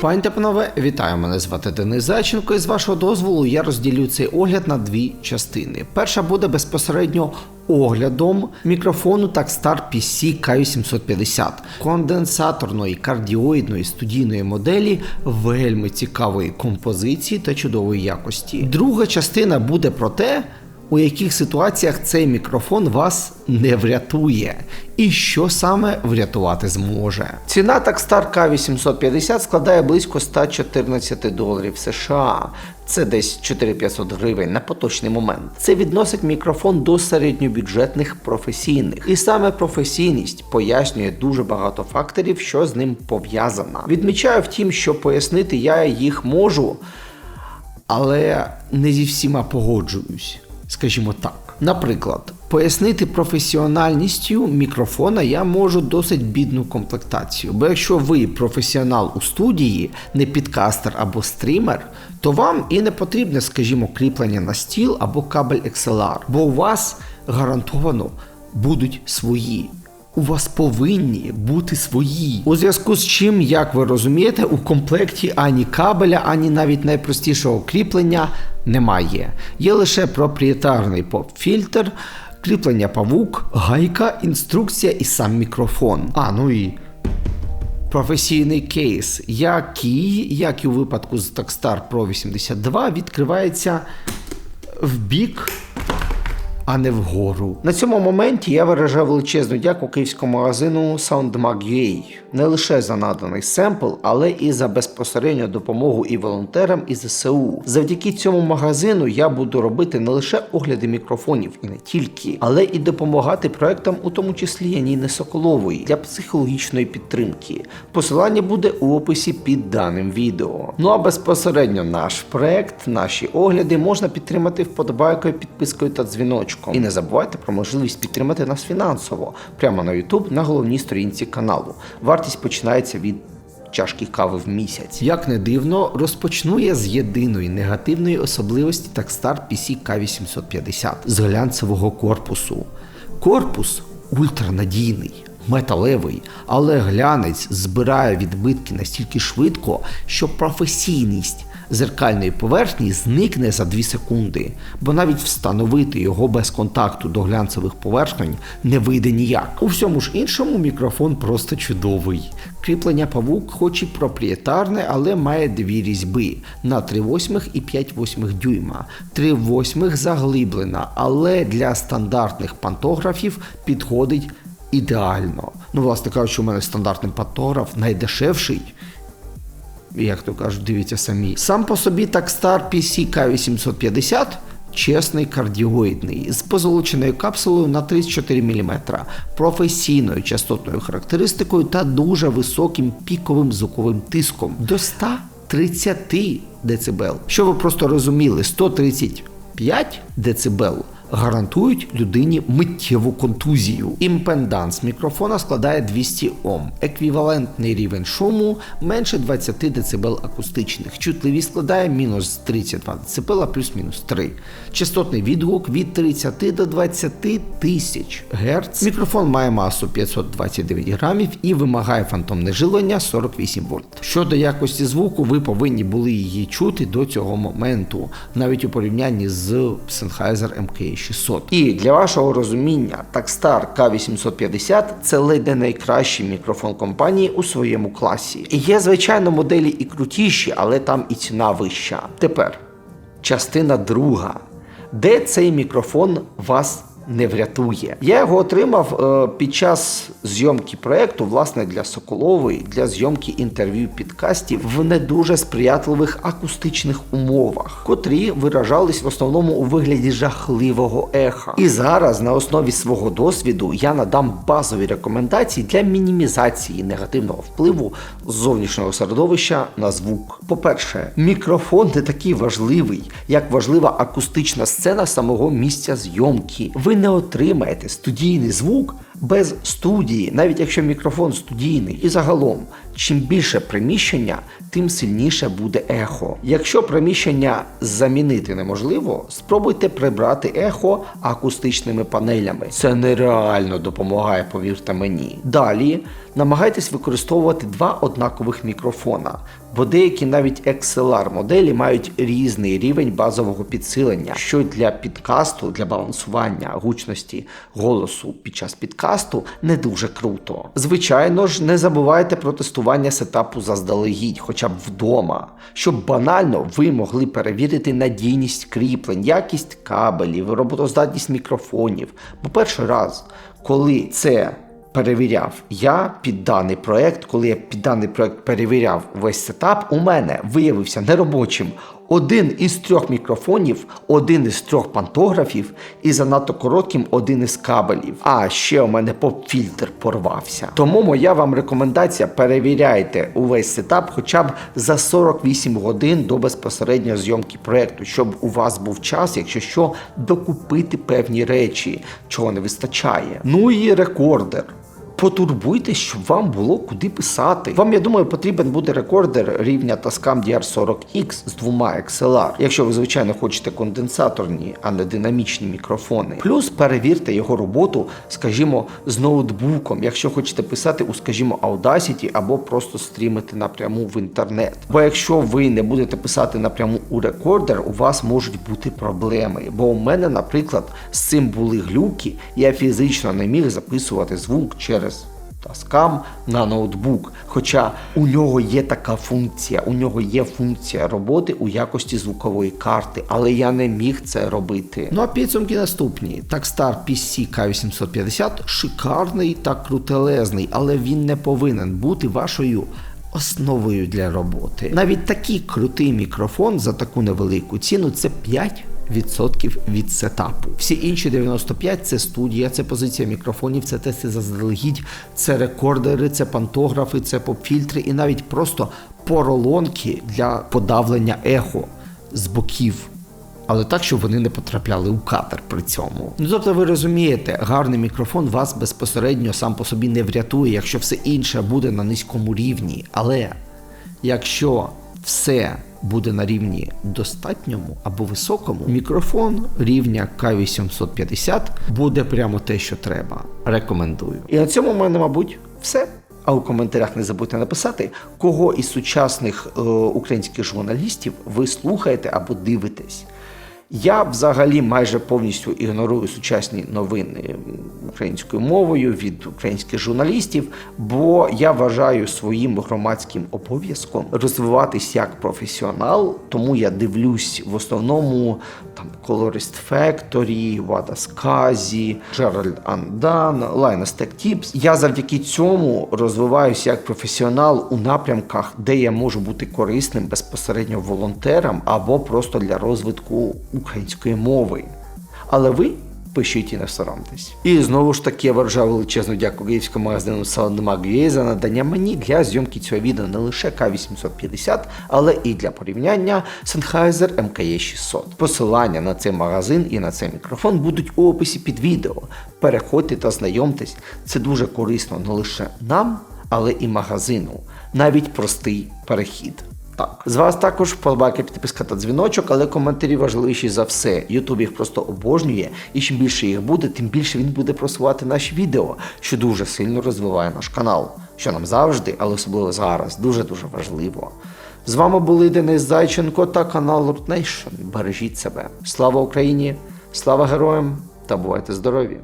Пані панове, вітаю! Мене звати Денис Зайченко. І з вашого дозволу я розділю цей огляд на дві частини. Перша буде безпосередньо оглядом мікрофону Takstar PC K850 конденсаторної кардіоїдної студійної моделі вельми цікавої композиції та чудової якості. Друга частина буде про те. У яких ситуаціях цей мікрофон вас не врятує, і що саме врятувати зможе. Ціна Takstar K850 складає близько 114 доларів США. Це десь 4500 гривень на поточний момент. Це відносить мікрофон до середньобюджетних професійних. І саме професійність пояснює дуже багато факторів, що з ним пов'язано. Відмічаю втім, що пояснити я їх можу, але не зі всіма погоджуюсь скажімо так. Наприклад, пояснити професіональністю мікрофона я можу досить бідну комплектацію. Бо якщо ви професіонал у студії, не підкастер або стрімер, то вам і не потрібне, скажімо, кріплення на стіл або кабель XLR, бо у вас гарантовано будуть свої. У вас повинні бути свої. У зв'язку з чим, як ви розумієте, у комплекті ані кабеля, ані навіть найпростішого кріплення немає. Є лише проприєтарний поп-фільтр, кріплення павук, гайка, інструкція і сам мікрофон. А, ну і професійний кейс, який, як і у випадку з Takstar Pro 82, відкривається в бік а не вгору. На цьому моменті я виражаю величезну дяку київському магазину SoundMag.ua не лише за наданий семпл, але і за безпосередню допомогу і волонтерам, і ЗСУ. Завдяки цьому магазину я буду робити не лише огляди мікрофонів і не тільки, але і допомагати проектам, у тому числі Яніни Соколової, для психологічної підтримки. Посилання буде у описі під даним відео. Ну а безпосередньо наш проект, наші огляди можна підтримати вподобайкою, підпискою та дзвіночком. І не забувайте про можливість підтримати нас фінансово прямо на YouTube на головній сторінці каналу. Вартість починається від чашки кави в місяць. Як не дивно, розпочну я з єдиної негативної особливості Takstar PC K850 з глянцевого корпусу. Корпус ультранадійний. Металевий, але глянець збирає відбитки настільки швидко, що професійність зеркальної поверхні зникне за 2 секунди, бо навіть встановити його без контакту до глянцевих поверхонь не вийде ніяк. У всьому ж іншому мікрофон просто чудовий. Кріплення павук, хоч і проприєтарне, але має дві різьби на 3,8 і 5,8 дюйма. 3,8 заглиблена, але для стандартних пантографів підходить ідеально. Ну, власне кажучи, у мене стандартний пантограф найдешевший як то кажуть, дивіться самі. Сам по собі Takstar PC K850 чесний кардіоїдний, з позолоченою капсулою на 34 мм, професійною частотною характеристикою та дуже високим піковим звуковим тиском до 130 дБ. Що ви просто розуміли, 135 дБ гарантують людині миттєву контузію. Імпенданс мікрофона складає 200 Ом, еквівалентний рівень шуму менше 20 дБ акустичних. Чутливість складає мінус 32 дБ плюс-мінус 3. Частотний відгук від 30 до 20 тисяч Гц. Мікрофон має масу 529 грамів і вимагає фантомне жилення 48 вольт. Щодо якості звуку, ви повинні були її чути до цього моменту, навіть у порівнянні з Sennheiser MK 600. І для вашого розуміння, Takstar K850 це ледь не найкращий мікрофон компанії у своєму класі. І Є, звичайно, моделі і крутіші, але там і ціна вища. Тепер частина друга. Де цей мікрофон вас не врятує. Я його отримав е, під час зйомки проекту, власне, для Соколової, для зйомки інтерв'ю підкастів в не дуже сприятливих акустичних умовах, котрі виражались в основному у вигляді жахливого еха. І зараз на основі свого досвіду я надам базові рекомендації для мінімізації негативного впливу зовнішнього середовища на звук. По-перше, мікрофон не такий важливий, як важлива акустична сцена самого місця зйомки. Ви не отримаєте студійний звук Без студії, навіть якщо мікрофон студійний, і загалом, чим більше приміщення, тим сильніше буде ехо. Якщо приміщення замінити неможливо, спробуйте прибрати ехо акустичними панелями. Це нереально допомагає, повірте мені. Далі намагайтесь використовувати два однакових мікрофона, бо деякі навіть XLR моделі мають різний рівень базового підсилення, що для підкасту, для балансування гучності голосу під час підкасту не дуже круто. Звичайно ж, не забувайте про тестування сетапу заздалегідь, хоча б вдома, щоб банально ви могли перевірити надійність кріплень, якість кабелів, роботоздатність мікрофонів. Бо перший раз, коли це перевіряв я під даний проект, коли я під даний проект перевіряв весь сетап, у мене виявився неробочим один із трьох мікрофонів, один із трьох пантографів і занадто коротким один із кабелів. А ще у мене поп-фільтр порвався. Тому моя вам рекомендація: перевіряйте увесь сетап хоча б за 48 годин до безпосередньої зйомки проекту, щоб у вас був час, якщо що, докупити певні речі, чого не вистачає. Ну і рекордер. Потурбуйтесь, щоб вам було куди писати. Вам, я думаю, потрібен буде рекордер рівня Tascam DR40X з двома XLR, якщо ви, звичайно, хочете конденсаторні, а не динамічні мікрофони. Плюс перевірте його роботу, скажімо, з ноутбуком, якщо хочете писати у, скажімо, Audacity або просто стрімити напряму в інтернет. Бо якщо ви не будете писати напряму у рекордер, у вас можуть бути проблеми. Бо у мене, наприклад, з цим були глюки, я фізично не міг записувати звук через Tascam на ноутбук. Хоча у нього є така функція, у нього є функція роботи у якості звукової карти, але я не міг це робити. Ну а підсумки наступні. Takstar PC K850 шикарний та крутелезний, але він не повинен бути вашою. Основою для роботи. Навіть такий крутий мікрофон за таку невелику ціну це 5 відсотків від сетапу. Всі інші 95 це студія, це позиція мікрофонів, це тести заздалегідь, це рекордери, це пантографи, це поп-фільтри і навіть просто поролонки для подавлення ехо з боків. Але так, щоб вони не потрапляли у кадр при цьому. Ну тобто, ви розумієте, гарний мікрофон вас безпосередньо сам по собі не врятує, якщо все інше буде на низькому рівні. Але якщо все буде на рівні достатньому або високому, мікрофон рівня К850 буде прямо те, що треба. Рекомендую. І на цьому в мене, мабуть, все. А у коментарях не забудьте написати, кого із сучасних е, українських журналістів ви слухаєте або дивитесь. Я взагалі майже повністю ігнорую сучасні новини українською мовою від українських журналістів, бо я вважаю своїм громадським обов'язком розвиватись як професіонал, тому я дивлюсь в основному там Colorist Factory, Вада Сказі, Джеральд Андан, Linus Tech Tips. Я завдяки цьому розвиваюся як професіонал у напрямках, де я можу бути корисним безпосередньо волонтерам або просто для розвитку української мови. Але ви пишіть і не соромтесь. І знову ж таки я виражаю величезну дяку київському магазину Soundmag.ua за надання мені для зйомки цього відео не лише К850, але і для порівняння Sennheiser MKE 600. Посилання на цей магазин і на цей мікрофон будуть у описі під відео. Переходьте та знайомтесь, це дуже корисно не лише нам, але і магазину. Навіть простий перехід. Так, з вас також вподобайка, підписка та дзвіночок, але коментарі важливіші за все. Ютуб їх просто обожнює, і чим більше їх буде, тим більше він буде просувати наші відео, що дуже сильно розвиває наш канал, що нам завжди, але особливо зараз, дуже-дуже важливо. З вами були Денис Зайченко та канал Nation. Бережіть себе. Слава Україні, слава героям та бувайте здорові!